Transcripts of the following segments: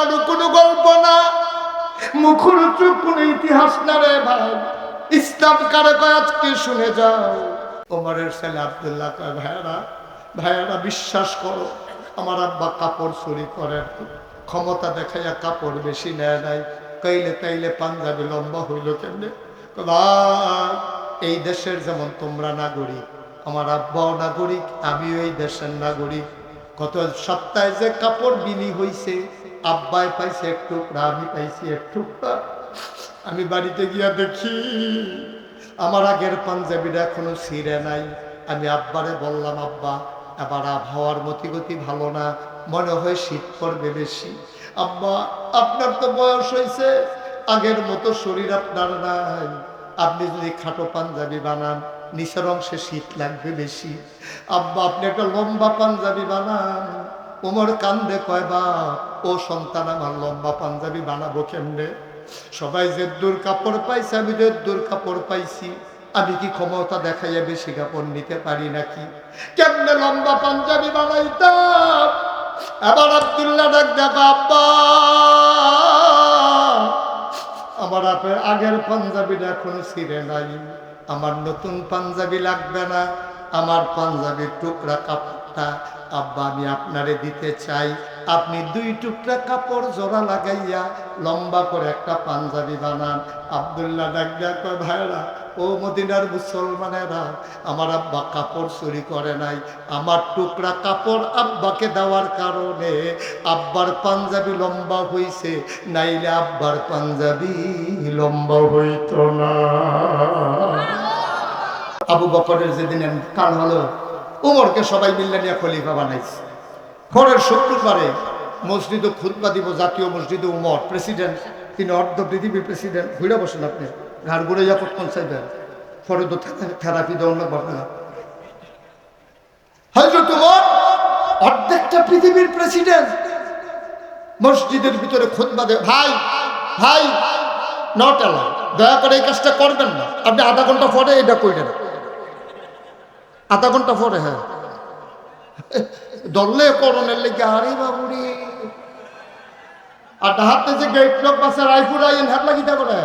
লাডু কোনো গল্প না। মুখরুচুর কোনো ইতিহাস না রে ভাই। ইসলাম কারে আজকে শুনে যাও। ওমরের ছেলে আবদুল্লাহ কয়, ভাইয়ারা ভাইয়ারা বিশ্বাস করো, আমার আব্বা কাপড় চুরি করেন। ক্ষমতা দেখাইয়া কাপড় বেশি নেয় নাই। কইলে তাইলে পাঞ্জাবি লম্বা হইল কেমনে? ভাই, এই দেশের যেমন তোমরা নাগরিক, আমার আব্বাও নাগরিক, আমিও এই দেশের নাগরিক। গত সপ্তাহে যে কাপড় বিলি হইছে আব্বাই পাইছে এক টুকরা, আমি পাইছি এক টুকরা। আমি বাড়িতে গিয়া দেখি, আমার আগের পাঞ্জাবিটা এখনও ছিঁড়ে নাই। আমি আব্বারে বললাম, আব্বা, এবার আবহাওয়ার মতিগতি ভালো না, মনে হয় শীত পড়বে বেশি। আব্বা, আপনার তো বয়স হয়েছে, আগের মতো শরীর আপনার নাই। আপনি যদি খাটো পাঞ্জাবি বানান, নিচের অংশে শীত লাগবে বেশি। আব্বা, আপনি একটা লম্বা পাঞ্জাবি বানান। ওমর কান্দে কয়, বা, ও সন্তান আমার লম্বা পাঞ্জাবি বানাবো কেমনে? সবাই যে দূর কাপড় পাইছে, আমি যে দূর কাপড় পাইছি। আমি কি ক্ষমতা দেখাইয়া বেশি কাপড় নিতে পারি নাকি? কেমনে লম্বা পাঞ্জাবি বানাইতাম? আবার আব্দুল্লাহ ডাক দেখো আমার আপনার আগের পাঞ্জাবিটা এখনও ছিঁড়ে নাই। আমার নতুন পাঞ্জাবি লাগবে না। আমার পাঞ্জাবির টুকরা কাপড়টা আব্বা, আমি আপনারে দিতে চাই। আপনি দুই টুকরা কাপড় জোড়া লাগাইয়া লম্বা করে একটা পাঞ্জাবি বানান। আবদুল্লাহ ডাকিয়া কয় ভাইরা ও মদিনার মুসলমানেরা, আমার আব্বা কাপড় চুরি করে নাই। আমার টুকরা কাপড় আব্বাকে দেওয়ার কারণে আব্বার পাঞ্জাবি লম্বা হইছে, নাইলে আব্বার পাঞ্জাবি লম্বা হইত না। আবু বকরের যেদিন কাল হলো উমরকে সবাই মিল্লা নিয়ে খলিফা বানাইছে। পরের শুক্রবারে মসজিদে খুতবা দিব, জাতীয় মসজিদে উমর প্রেসিডেন্ট, তিনি অর্ধ পৃথিবীর প্রেসিডেন্ট, ঘুরে বসেন আপনি, ঘাড় ঘুরে যা কোন চাইবেন পরে তো থেরাপি দেওয়ার না হয়তো তোমার অর্ধেকটা পৃথিবীর প্রেসিডেন্ট। মসজিদের ভিতরে খুতবা দে ভাই ভাই নট অ্যালাউ দয়া করে এই কাজটা করবেন না। আপনি আধা ঘণ্টা পরে এটা কইলেন আধা ঘণ্টা পরে হ্যাঁ। দললে করণের লেগে, আরে বাবুরে। আর হাতে যে গেট লোক পাশে রায়পুর আইন, হাত লাগিটা করে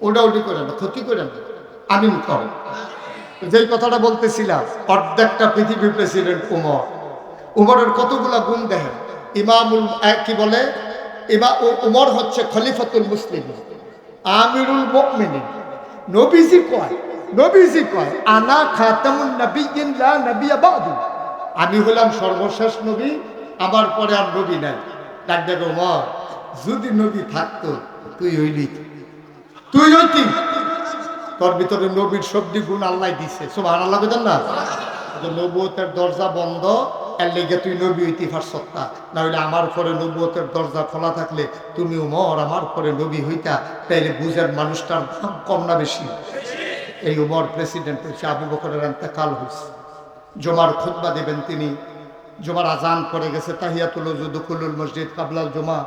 ওটা ওটি করে না ক্ষতি করে না আমি কম। যেই কথাটা বলতেছিলাম, অর্ধেকটা পৃথিবীর প্রেসিডেন্ট উমর। উমরের কতগুলা গুণ দেখেন? ইমামুল কি বলে? ইমা উমর হচ্ছে খলিফাতুল মুসলিম। আমিরুল মুমিনিন। নবীজি কয় নবীজি কয় আনা খাতামুন নবিয়্যিন লা বাদু আমি হলাম সর্বশেষ নবী, আমার পরে আর নবী নাই। দেখো উমর যদি নবী থাকতো, তুই হইলি তুই হইতি? তোর ভিতরে নবীর সবজি গুণ আল্লাহ দিছে। সুবহান আল্লাহ বুঝেন না? নবুয়তের দরজা বন্ধ এর লেগে তুই নবী হইতে পারছত না নইলে আমার পরে নবুয়তের দরজা খোলা থাকলে তুমি উমর আমার পরে নবী হইতা, তাইলে বুঝের মানুষটার দাম কম না বেশি? এই উমর প্রেসিডেন্ট হয়েছে আবু বকরের কাল হয়েছে জমার খুতবা দেবেন তিনি। জমার আজান করে গেছে, তাহিয়াতুল দুকুলুল মসজিদ, কাবলাল জমা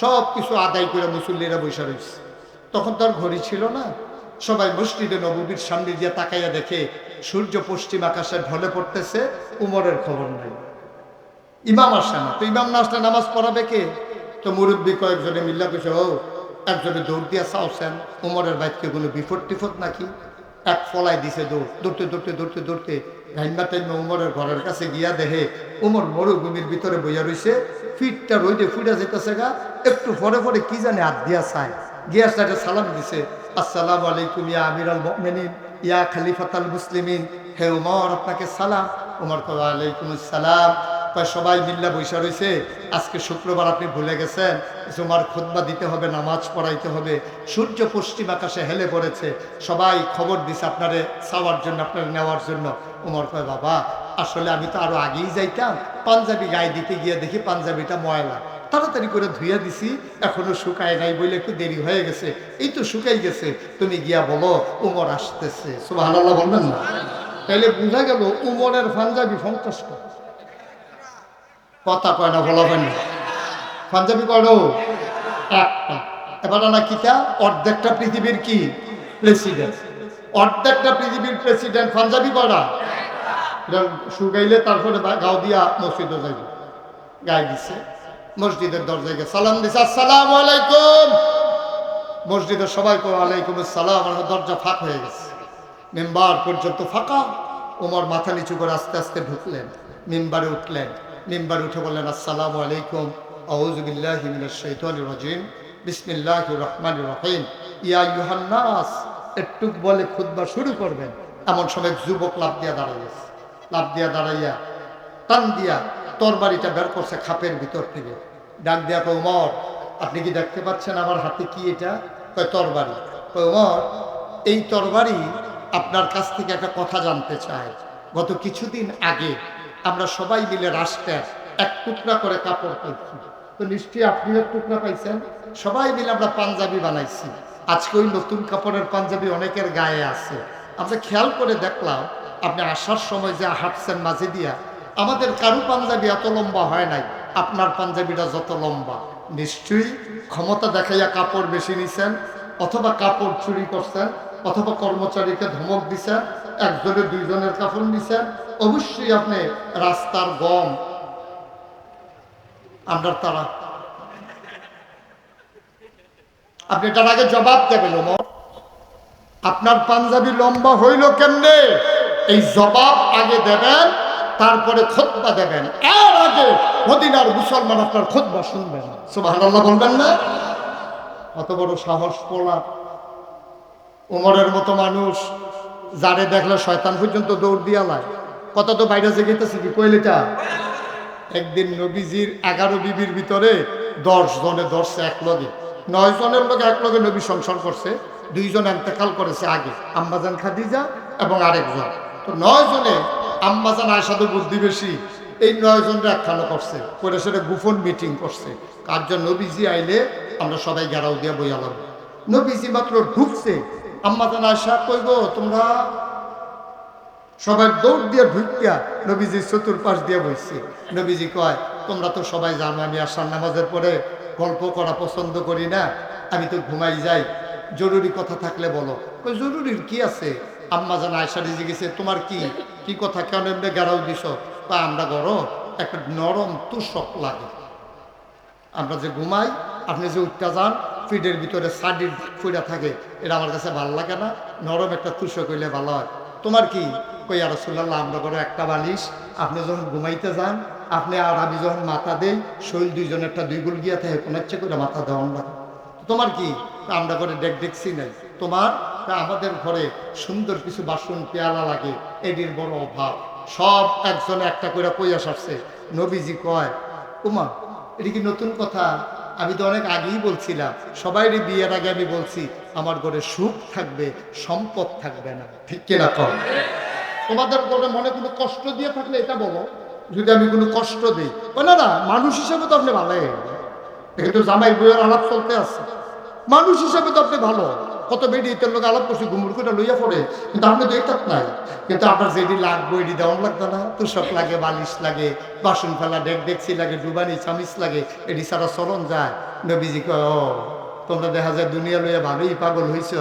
সব কিছু আদায় করে মুসল্লিরা বসে রয়েছে। তখন তার ঘড়ি ছিল না। সবাই মসজিদে নবীর সামনে দিয়ে তাকাইয়া দেখে, সূর্য পশ্চিম আকাশে ঢলে পড়তেছে, উমরের খবর নাই। ইমাম আসে না। তো ইমাম না আসলে নামাজ পড়াবে কে? তো মুরব্বী কয়েকজনে মিল্লা কইছে, ও, একজনে দৌড় দিয়া চাওছেন উমরের বাইককে কোনো বিপদ টিফত নাকি? এক ফলাই দিছে দৌড়, দৌড়তে দৌড়তে দৌড়তে দৌড়তে, ঘাইমা টাইমে উমরের ঘরের কাছে গিয়া দেখে, উমর মরুভূমির ভিতরে বইয়া রইছে, ফিটটা রইতে ফুটা যেতেছে গা, একটু পরে পরে কি জানে হাত দিয়া চায়। গিয়া সাইডে সালাম দিছে, আসসালামু আলাইকুম ইয়া আমির আল মুমিনিন, ইয়া খালিফাতাল মুসলিমিন, হে উমর, আপনাকে সালাম। উমর কয় আলাইকুম আসসালাম। কয়, সবাই মিল্লা বৈশা রয়েছে আজকে শুক্রবার আপনি ভুলে গেছেন জুমার খুতবা দিতে হবে, নামাজ পড়াইতে হবে, সূর্য পশ্চিম আকাশে হেলে পড়েছে, সবাই খবর দিছে আপনারে চাওয়ার জন্য, আপনার নেওয়ার জন্য। উমর কয়, বাবা, আসলে আমি তো আরও আগেই যাইতাম, পাঞ্জাবি গায়ে দিতে গিয়ে দেখি পাঞ্জাবিটা ময়লা। তাড়াতাড়ি করে ধুইয়া দিছি, এখনও শুকায় নাই বলে একটু দেরি হয়ে গেছে। এই তো শুকাই গেছে, তুমি গিয়া বলো, উমর আসতেছে। সুবাহ বলবেন না? তাহলে বোঝা গেল উমরের পাঞ্জাবি পঞ্চাশ কথা কয় না, বলাবেন না। পাঞ্জাবি একটা। এবার না কিতা অর্ধেকটা পৃথিবীর কি? প্রেসিডেন্ট অর্ধেকটা পৃথিবীর প্রেসিডেন্ট পাঞ্জাবি এটা শুকাইলে তারপরে গাও দিয়া মসজিদে যাইব। গায়ে দিছে। মসজিদের দরজায় গিয়ে সালাম দিছে, আসসালাম আলাইকুম। মসজিদের সবাই কো আলাইকুম আসসালাম আমার দরজা ফাঁক হয়ে গেছে। মেম্বার পর্যন্ত ফাঁকা। ওমর মাথা নিচু করে আস্তে আস্তে ঢুকলেন, মেম্বারে উঠলেন। মেম্বারে উঠে বললেন, আসসালামু আলাইকুম। আউযুবিল্লাহি মিনাশ শাইতানির রাজিম। বিসমিল্লাহির রহমানির রহিম। ইয়া আইয়ুহান নাস, একটু বলে খুতবা শুরু করবেন। এমন সময় যুবক লাভ দিয়া দাঁড়াইছে লাভ দিয়া দাঁড়াইয়া টান দিয়া তরবারিটা বের করছে খাপের ভিতর থেকে। ডাক দিয়া কয়, উমর, আপনি কি দেখতে পাচ্ছেন আমার হাতে কি এটা? কয় তরবারি কয়, উমর, এই তরবারি আপনার কাছ থেকে একটা কথা জানতে চাই। গত কিছুদিন আগে আমরা সবাই মিলে রাষ্ট্রের এক টুকরা করে কাপড় পাইছি তো নিশ্চয়ই আপনিও এক টুকরা পাইছেন? সবাই মিলে আমরা পাঞ্জাবি বানাইছি। আজকে ওই নতুন কাপড়ের পাঞ্জাবি অনেকের গায়ে আছে। আমরা খেয়াল করে দেখলাম, আপনি আসার সময় যে হাঁটছেন মাঝে দিয়া আমাদের কারু পাঞ্জাবি এত লম্বা হয় নাই। আপনার পাঞ্জাবিটা যত লম্বা। নিশ্চয়ই ক্ষমতা দেখাইয়া কাপড় বেশি নিছেন, অথবা কাপড় চুরি করছেন, অথবা কর্মচারীকে ধমক দিছেন, একজনে দুইজনের কাপড় নিছেন, অবশ্যই আপনি রাস্তার গম। আমরা তারা। আপনি এটার আগে জবাব দেবেন আপনার পাঞ্জাবি লম্বা হইল কেমনে? এই জবাব আগে দেবেন তারপরে খোদবা দেবেন। এর আগে মদিনার মুসলমান আপনার খোদবা শুনবেন সুবহানাল্লাহ বলবেন না? অত বড় সাহস পোলা। উমরের মতো মানুষ, যারে দেখলে শয়তান পর্যন্ত দৌড় দিয়া লাই কত তো বাইরে যে গেতেছি কি কইলিটা একদিন নবীজির এগারো বিবির ভিতরে দশ জনে ধরছে এক লগে নয় জনের লোক এক লগে নবী সংসার করছে। দুইজন এন্তেকাল করেছে আগে। আম্মাজান খাদিজা এবং আরেকজন। তো নয় জনে আম্মাজান আয়সাদু বুদ্ধি বেশি। এই নয় জনরা একখানো করছে করে সেটা গুফন মিটিং করছে কার্য নবীজি আইলে আমরা সবাই গেরাও দিয়ে বইয়ালাম নবীজি মাত্র ঢুকছে। আম্মাজান আয়সা কই গো, তোমরা সবাই দৌড় দিয়ে ঢুকিয়া নবীজি চতুর্পাশ দিয়ে বইছে। নবীজি কয়, তোমরা তো সবাই জানো আমি আসার নামাজের পরে গল্প করা পছন্দ করি না, আমি তো ঘুমাই যাই। জরুরি কথা থাকলে বলো। জরুরির কি আছে? আম্মা জান আয়সা রিজি গেছে, তোমার কি? কি কথা? কেন এমনি গেরাও দিস তা আমরা গরম, একটা নরম তুষক লাগে। আমরা যে ঘুমাই, আপনি যে উঠতে যান, ফিডের ভিতরে সাডির ফুড়া থাকে, এটা আমার কাছে ভালো লাগে না। নরম একটা তুষো কইলে ভালো হয়। তোমার কি? কই আর রসুল্লাহ আমরা করে একটা বালিশ, আপনি যখন ঘুমাইতে যান, আপনি আর আমি যখন মাথা দেই শৈল দুইজনের একটা দুই গুল গিয়া থাকে, কোনো ইচ্ছে করে মাথা দেওয়ান লাগে তোমার কি? আমরা করে ডেক দেখছি নাই তোমার? তা আমাদের ঘরে সুন্দর কিছু বাসন, পেয়ালা লাগে, এটির বড় অভাব। সব একজনে একটা করে কইয়া সারছে নবীজি কয়, উমা, এটা কি নতুন কথা? আমি তো অনেক আগেই বলছিলাম। সবাইরই বিয়ের আগে আমি বলছি, আমার ঘরে সুখ থাকবে, সম্পদ থাকবে না। ঠিক কিনা কম তোমাদের ঘরে মনে কোনো কষ্ট দিয়ে থাকলে এটা বলো। যদি আমি কোনো কষ্ট দিই না না, মানুষ হিসেবে তো আপনি ভালো। কিন্তু জামাই বইয়ের আলাপ চলতে আছে। মানুষ হিসেবে তো আপনি ভালো। কত বেডি এটার লোক আলাপ করছি, ঘুমুর করে লইয়া পড়ে। কিন্তু আপনি তো এটা নাই। কিন্তু আপনার যেটি লাগবে, এটি দেওয়ান লাগতো না। তুষক লাগে, বালিশ লাগে, বাসন ফেলা, ডেক ডেকসি লাগে, ডুবানি, চামিচ লাগে, এটি সারা চলন যায়। নবীজি ও, তোমরা দেখা যায় দুনিয়া লইয়া ভালোই পাগল হইছ।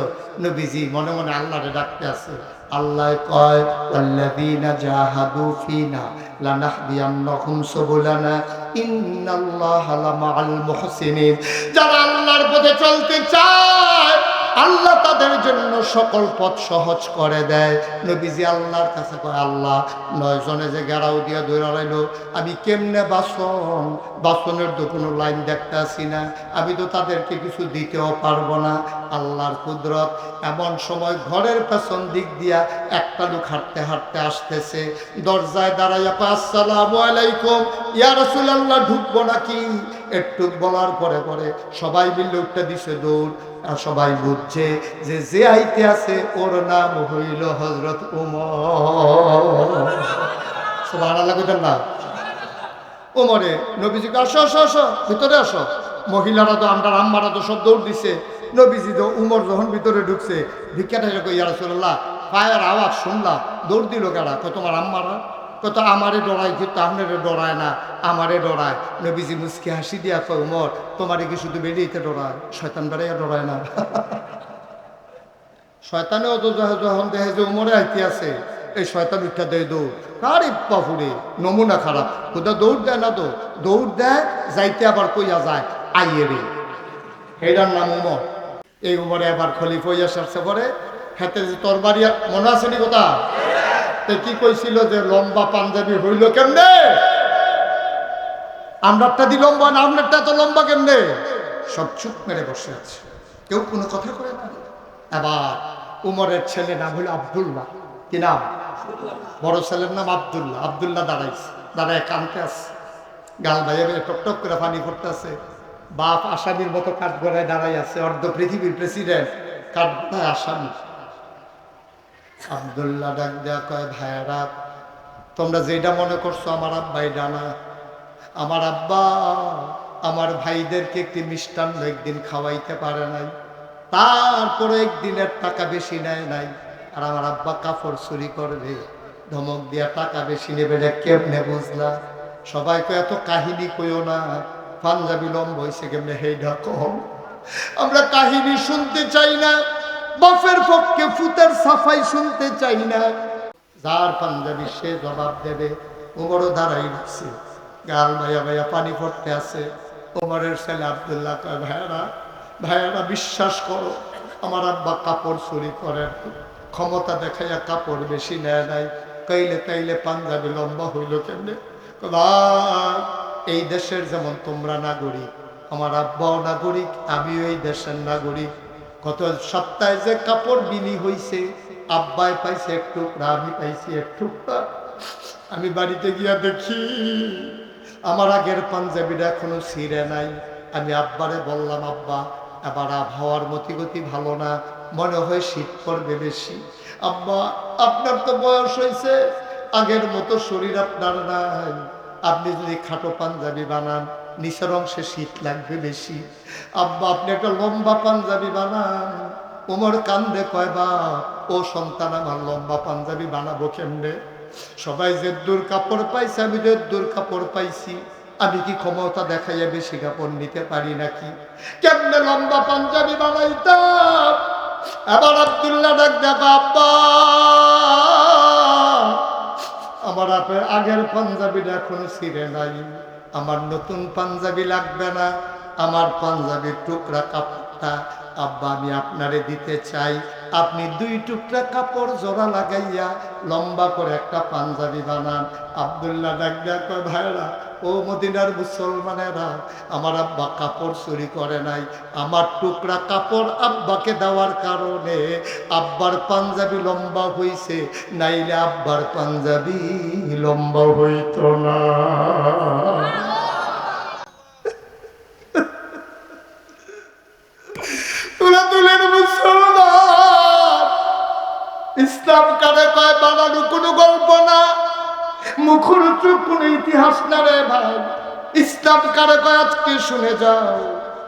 নবীজি মনে মনে আল্লাহরে ডাকতে আছে আল্লাহ কয়, আল্লাযীনা জাহাদু ফিনা লানাহদিয়ান্নাহুম সুবুলানা, ইন্নাল্লাহা লামাআল মুহসিনিন। যারা আল্লাহর পথে চলতে চায় আল্লাহ তাদের জন্য সকল পথ সহজ করে দেয়। নবীজি আল্লাহর কাছে কয়, আল্লাহ, নয় জনে যে গেরাও দিয়া ধরে রইল, আমি কেমনে বাসন? বাসনের তো কোনো লাইন দেখতে আসি না। আমি তো তাদেরকে কিছু দিতেও পারব না। আল্লাহর কুদরত এমন সময় ঘরের পেছন দিক দিয়া একটা লোক হাঁটতে হাঁটতে আসতেছে। দরজায় দাঁড়াইয়া আসসালামু আলাইকুম। ইয়া রাসূলুল্লাহ, ঢুকবো নাকি? একটু বলার পরে পরে সবাই মিলে উঠতে দিছে দৌড়। সবাই বুঝছে যে যে আইতে আছে, ওর নাম হইল হজরত উমর। সুবহানাল্লাহ কইতেন না? ওমরে নবীজিকে আসো আসো আসো, ভিতরে আসো। মহিলারা তো আমরা, আম্মারা তো সব দৌড় দিছে নবীজি তো উমর যখন ভিতরে ঢুকছে ভিক্ষাটা এরকম ইয়া রাসূলুল্লাহ, পায়ের আওয়াজ শুনলাম, দৌড় দিল কারা? তোমার আম্মারা? কত আমারে ডরায় কিন্তু আপনারে ডরায় না, আমারে ডরায়। নবীজি মুসকি হাসি দিয়া কয়, উমর, তোমারে কি শুধু বেরিয়েতে ডরায়? শয়তান বেড়াইয়া ডরায় না। শয়তানেও তো যখন- দেখে যে উমরে আইতে আছে, এই শয়তান উঠা দেয় দৌড়। আরে বাপুরে, নমুনা খারাপ। কোথা দৌড় দেয় না তো? দৌড় দেয়, যাইতে আবার কইয়া যায়, আইয়ে রে। এটার নাম উমর। এই উমরে আবার খলিফ হইয়া সারছে পরে। হাতে যে তরবারি, মনে আছে নি কথা? তো কি কইছিল যে লম্বা পাঞ্জাবি হইল কেমনে? আমরারটা দি লম্বা না, আমরারটা তো লম্বা কেমনে? সব চুপ মেরে বসে আছে। কেউ কোনো কথা করে না। এবার উমরের ছেলে নাম হইল আবদুল্লাহ। কি নাম? বড় ছেলের নাম আবদুল্লাহ। আবদুল্লাহ দাঁড়াইছে, দাঁড়ায় কানতে আছে। গাল ভাইয়া ভাইয়া টক টক করে পানি পড়তেছে বাপ আসামির মতো কাঠ গড়ায় দাঁড়াই আছে। অর্ধ পৃথিবীর প্রেসিডেন্ট। কাঠগড়ায় আসামি। আবদুল্লাহ ডাক দেয়া কয় ভাইয়ারা তোমরা যেটা মনে করছ আমার আব্বাই ডানা। আমার আব্বা আমার ভাইদেরকে একটি মিষ্টান্ন একদিন খাওয়াইতে পারে নাই, তারপরে একদিনের টাকা বেশি নেয় নাই। আর আমার আব্বা কাপড় চুরি করবে, ধমক দিয়া টাকা বেশি নেবে এটা কেমনে বুঝলা? সবাইকে এত কাহিনী কইও না, পাঞ্জাবি লম্ব হয়েছে কেমনে? হেইডা কম আমরা কাহিনী শুনতে চাই না বাপের পক্ষে ফুতের সাফাই শুনতে চাই না। যার পাঞ্জাবি সে জবাব দেবে, ওমরও দাঁড়াই রয়েছে। গাল ভাইয়া ভাইয়া পানি পড়তে আছে। ওমরের ছেলে আবদুল্লাহ কয়, ভাইয়ারা ভাইয়ারা বিশ্বাস করো, আমার আব্বা কাপড় চুরি করেন। ক্ষমতা দেখাইয়া কাপড় বেশি নেয় নাই। কাইলে তাইলে পাঞ্জাবি লম্বা হইল কেমনে? এই দেশের যেমন তোমরা নাগরিক, আমার আব্বাও নাগরিক, আমিও এই দেশের নাগরিক। গত সপ্তাহে যে কাপড় বিলি হইছে, আব্বাই পাইছে এক টুকরা, আমি পাইছি এক টুকরা। আমি বাড়িতে গিয়া দেখি, আমার আগের পাঞ্জাবিটা এখনও ছিঁড়ে নাই। আমি আব্বারে বললাম, আব্বা, এবার আবহাওয়ার মতিগতি ভালো না, মনে হয় শীত পড়বে বেশি। আব্বা, আপনার তো বয়স হয়েছে আগের মতো শরীর আপনার নাই। আপনি যদি খাটো পাঞ্জাবি বানান, নিচের অংশে শীত লাগবে বেশি। আব্বা, আপনি একটা লম্বা পাঞ্জাবি বানান। ওমর কান্দে কয় বা ও সন্তান, আমার লম্বা পাঞ্জাবি বানাবো কেমনে? সবাই যে দূর কাপড় পাইছে, আমি যে দূর কাপড় পাইছি। আমি কি ক্ষমতা দেখাইয়া বেশি কাপড় নিতে পারি নাকি? কেমনে লম্বা পাঞ্জাবি বানাইতাম? এবার আবদুল্লাহ ডাক দেখা আব্বা আমার আপনার আগের পাঞ্জাবিটা এখনও ছিঁড়ে নাই। আমার নতুন পাঞ্জাবি লাগবে না, আমার পাঞ্জাবির টুকরা কাপড়টা আব্বা আমি আপনারে দিতে চাই। আপনি দুই টুকরা কাপড় জোড়া লাগাইয়া লম্বা করে একটা পাঞ্জাবি বানান। আবদুল্লাহ ডাকডা কয় ভাইরা ও মদিনার মুসলমানেরা, আমার আব্বা কাপড় চুরি করে নাই। আমার টুকরা কাপড় আব্বাকে দেওয়ার কারণে আব্বার পাঞ্জাবি লম্বা হইছে, নাইলে আব্বার পাঞ্জাবি লম্বা হইত না। মুখর কোনো ইতিহাস না রে ভাই। ইসলাম কারে আজকে শুনে যাও।